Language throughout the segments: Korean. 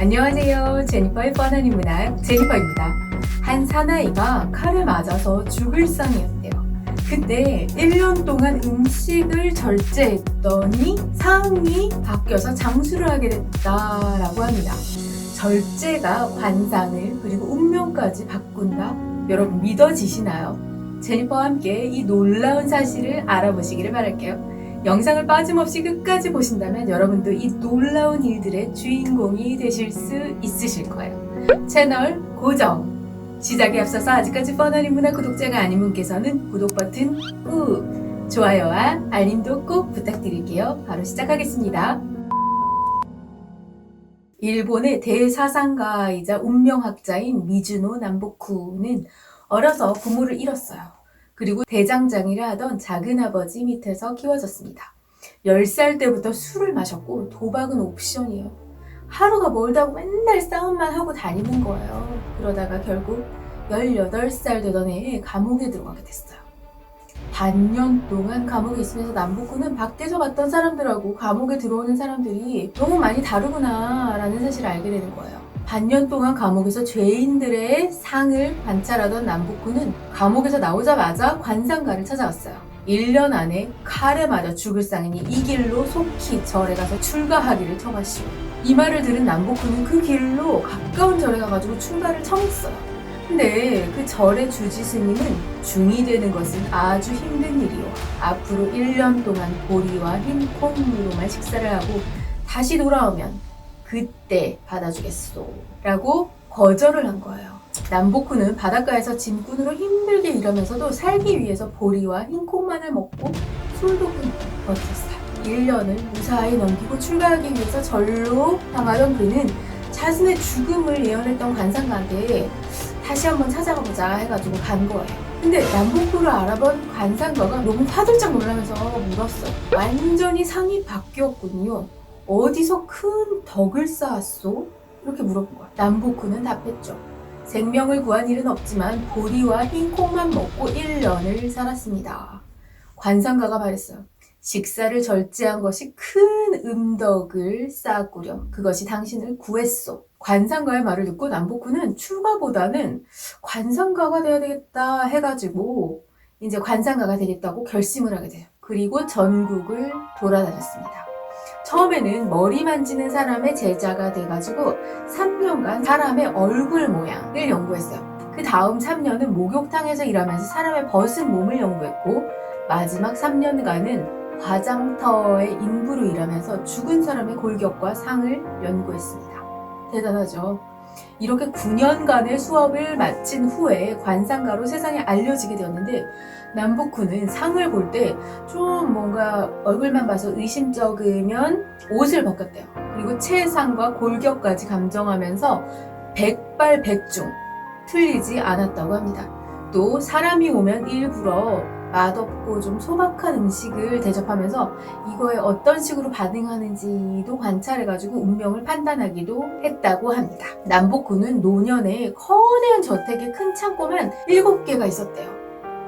안녕하세요. 제니퍼의 뻔한 문학 제니퍼입니다. 한 사나이가 칼을 맞아서 죽을 상이었대요. 그때 1년 동안 음식을 절제했더니 상이 바뀌어서 장수를 하게 됐다라고 합니다. 절제가 관상을 그리고 운명까지 바꾼다? 여러분 믿어지시나요? 제니퍼와 함께 이 놀라운 사실을 알아보시기를 바랄게요. 영상을 빠짐없이 끝까지 보신다면 여러분도 이 놀라운 일들의 주인공이 되실 수 있으실 거예요. 채널 고정! 시작에 앞서서 아직까지 뻔한 문화 구독자가 아닌 분께서는 구독 버튼 꾹! 좋아요와 알림도 꼭 부탁드릴게요. 바로 시작하겠습니다. 일본의 대사상가이자 운명학자인 미즈노 남보쿠는 어려서 부모를 잃었어요. 그리고 대장장이를 하던 작은아버지 밑에서 키워졌습니다. 10살 때부터 술을 마셨고 도박은 옵션이에요. 하루가 멀다고 맨날 싸움만 하고 다니는 거예요. 그러다가 결국 18살 되던 해에 감옥에 들어가게 됐어요. 반년 동안 감옥에 있으면서 남북구는 밖에서 봤던 사람들하고 감옥에 들어오는 사람들이 너무 많이 다르구나 라는 사실을 알게 되는 거예요. 반년 동안 감옥에서 죄인들의 상을 관찰하던 남북구는 감옥에서 나오자마자 관상가를 찾아왔어요. 1년 안에 칼에 맞아 죽을 상이니 이 길로 속히 절에 가서 출가하기를 청하시오. 이 말을 들은 남북구는 그 길로 가까운 절에 가가지고 출가를 청했어요. 근데 그 절의 주지 스님은 중이 되는 것은 아주 힘든 일이오. 앞으로 1년 동안 보리와 흰 콩으로만 식사를 하고 다시 돌아오면 그때 받아주겠소. 라고 거절을 한 거예요. 남보쿠는 바닷가에서 짐꾼으로 힘들게 일하면서도 살기 위해서 보리와 흰 콩만을 먹고 술도 끊고 버텼어요. 1년을 무사히 넘기고 출가하기 위해서 절로 향하던 그는 자신의 죽음을 예언했던 관상가한테 다시 한번 찾아가 보자 해가지고 간 거예요. 근데 남북구를 알아본 관상가가 너무 화들짝 놀라면서 물었어요. 완전히 상이 바뀌었군요. 어디서 큰 덕을 쌓았소? 이렇게 물어본 거야. 남북구는 답했죠. 생명을 구한 일은 없지만 보리와 흰 콩만 먹고 1년을 살았습니다. 관상가가 말했어요. 식사를 절제한 것이 큰 음덕을 쌓았구려. 그것이 당신을 구했소. 관상가의 말을 듣고 남북구는 출가보다는 관상가가 돼야 되겠다 해가지고 이제 관상가가 되겠다고 결심을 하게 돼요. 그리고 전국을 돌아다녔습니다. 처음에는 머리 만지는 사람의 제자가 돼가지고 3년간 사람의 얼굴 모양을 연구했어요. 그 다음 3년은 목욕탕에서 일하면서 사람의 벗은 몸을 연구했고 마지막 3년간은 화장터의 인부로 일하면서 죽은 사람의 골격과 상을 연구했습니다. 대단하죠. 이렇게 9년간의 수업을 마친 후에 관상가로 세상에 알려지게 되었는데 남북구는 상을 볼 때 좀 뭔가 얼굴만 봐서 의심쩍으면 옷을 벗겼대요. 그리고 체상과 골격까지 감정하면서 백발백중 틀리지 않았다고 합니다. 또 사람이 오면 일부러 맛없고 좀 소박한 음식을 대접하면서 이거에 어떤 식으로 반응하는지도 관찰해가지고 운명을 판단하기도 했다고 합니다. 남북구는 노년에 거대한 저택에 큰 창고만 7개가 있었대요.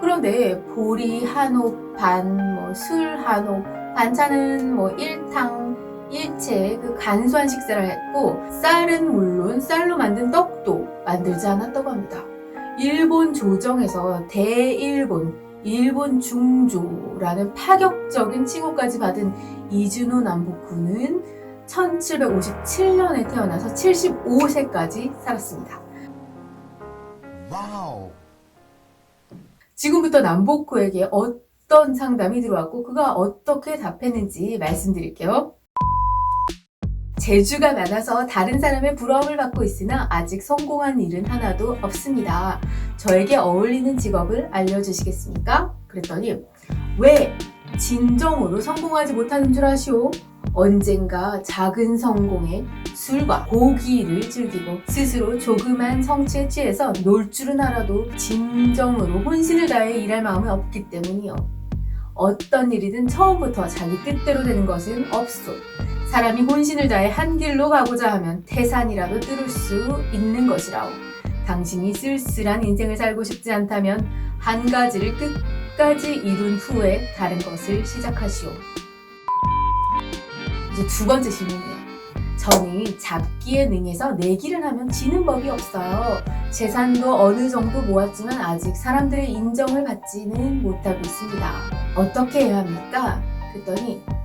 그런데 보리 한옥 반, 뭐 술 한 옥, 반찬은 뭐 일탕, 일체 그 간소한 식사를 했고 쌀은 물론 쌀로 만든 떡도 만들지 않았다고 합니다. 일본 조정에서 대일본, 일본 중조라는 파격적인 칭호까지 받은 이준호 남북구는 1757년에 태어나서 75세까지 살았습니다. 와우. 지금부터 남복구에게 어떤 상담이 들어왔고 그가 어떻게 답했는지 말씀드릴게요. 재주가 많아서 다른 사람의 부러움을 받고 있으나 아직 성공한 일은 하나도 없습니다. 저에게 어울리는 직업을 알려주시겠습니까? 그랬더니 왜 진정으로 성공하지 못하는 줄 아시오? 언젠가 작은 성공에 술과 고기를 즐기고 스스로 조그만 성취에 취해서 놀 줄은 알아도 진정으로 혼신을 다해 일할 마음은 없기 때문이요. 어떤 일이든 처음부터 자기 뜻대로 되는 것은 없소. 사람이 혼신을 다해 한 길로 가고자 하면 태산이라도 뚫을 수 있는 것이라오. 당신이 쓸쓸한 인생을 살고 싶지 않다면 한 가지를 끝까지 이룬 후에 다른 것을 시작하시오. 이제 두 번째 질문이에요. 저는 잡기에 능해서 내기를 하면 지는 법이 없어요. 재산도 어느 정도 모았지만 아직 사람들의 인정을 받지는 못하고 있습니다. 어떻게 해야 합니까? 그랬더니 딱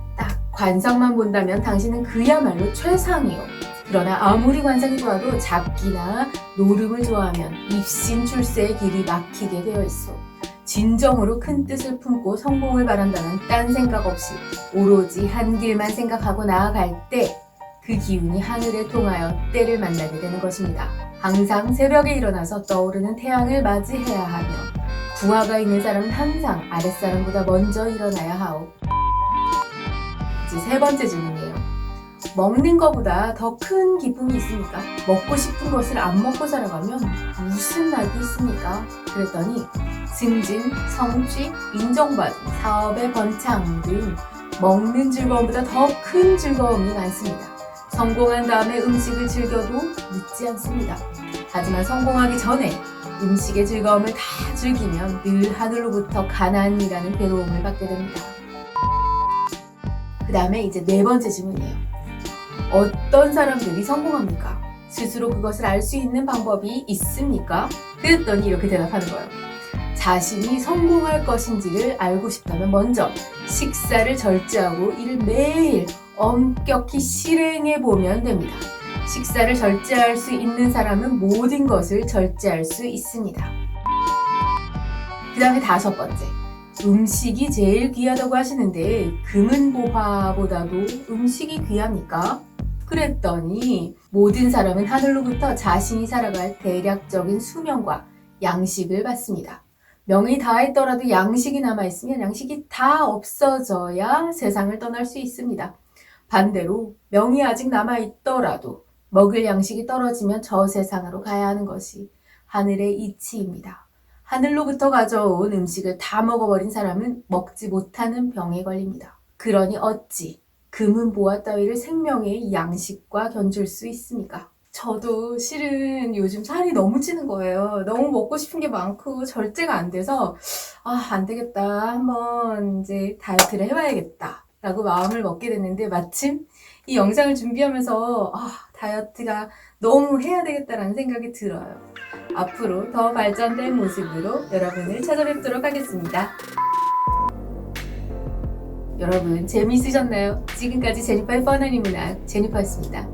관상만 본다면 당신은 그야말로 최상이요. 그러나 아무리 관상이 좋아도 잡기나 노름을 좋아하면 입신 출세의 길이 막히게 되어 있어. 진정으로 큰 뜻을 품고 성공을 바란다면 딴 생각 없이 오로지 한 길만 생각하고 나아갈 때 그 기운이 하늘에 통하여 때를 만나게 되는 것입니다. 항상 새벽에 일어나서 떠오르는 태양을 맞이해야 하며 부하가 있는 사람은 항상 아랫사람보다 먼저 일어나야 하오. 이제 세 번째 질문이에요. 먹는 것보다 더 큰 기쁨이 있습니까? 먹고 싶은 것을 안 먹고 살아가면 무슨 낙이 있습니까? 그랬더니 승진, 성취, 인정받음, 사업의 번창 등 먹는 즐거움보다 더 큰 즐거움이 많습니다. 성공한 다음에 음식을 즐겨도 늦지 않습니다. 하지만 성공하기 전에 음식의 즐거움을 다 즐기면 늘 하늘로부터 가난이라는 괴로움을 받게 됩니다. 그 다음에 이제 네 번째 질문이에요. 어떤 사람들이 성공합니까? 스스로 그것을 알 수 있는 방법이 있습니까? 그랬더니 이렇게 대답하는 거예요. 자신이 성공할 것인지를 알고 싶다면 먼저 식사를 절제하고 이를 매일 엄격히 실행해 보면 됩니다. 식사를 절제할 수 있는 사람은 모든 것을 절제할 수 있습니다. 그 다음에 다섯 번째. 음식이 제일 귀하다고 하시는데 금은 보화보다도 음식이 귀합니까? 그랬더니 모든 사람은 하늘로부터 자신이 살아갈 대략적인 수명과 양식을 받습니다. 명이 다했더라도 양식이 남아있으면 양식이 다 없어져야 세상을 떠날 수 있습니다. 반대로 명이 아직 남아있더라도 먹을 양식이 떨어지면 저 세상으로 가야 하는 것이 하늘의 이치입니다. 하늘로부터 가져온 음식을 다 먹어버린 사람은 먹지 못하는 병에 걸립니다. 그러니 어찌 금은 보화 따위를 생명의 양식과 견줄 수 있습니까? 저도 실은 요즘 살이 너무 찌는 거예요. 너무 먹고 싶은 게 많고 절제가 안 돼서 아, 안 되겠다. 한번 이제 다이어트를 해봐야겠다. 라고 마음을 먹게 됐는데 마침 이 영상을 준비하면서 아, 다이어트가 너무 해야 되겠다라는 생각이 들어요. 앞으로 더 발전된 모습으로 여러분을 찾아뵙도록 하겠습니다. 여러분 재미있으셨나요? 지금까지 제니파의 뻔한 문학 제니파였습니다.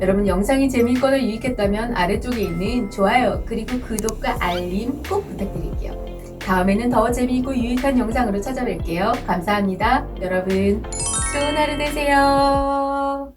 여러분 영상이 재미있거나 유익했다면 아래쪽에 있는 좋아요 그리고 구독과 알림 꼭 부탁드릴게요. 다음에는 더 재미있고 유익한 영상으로 찾아뵐게요. 감사합니다. 여러분 좋은 하루 되세요.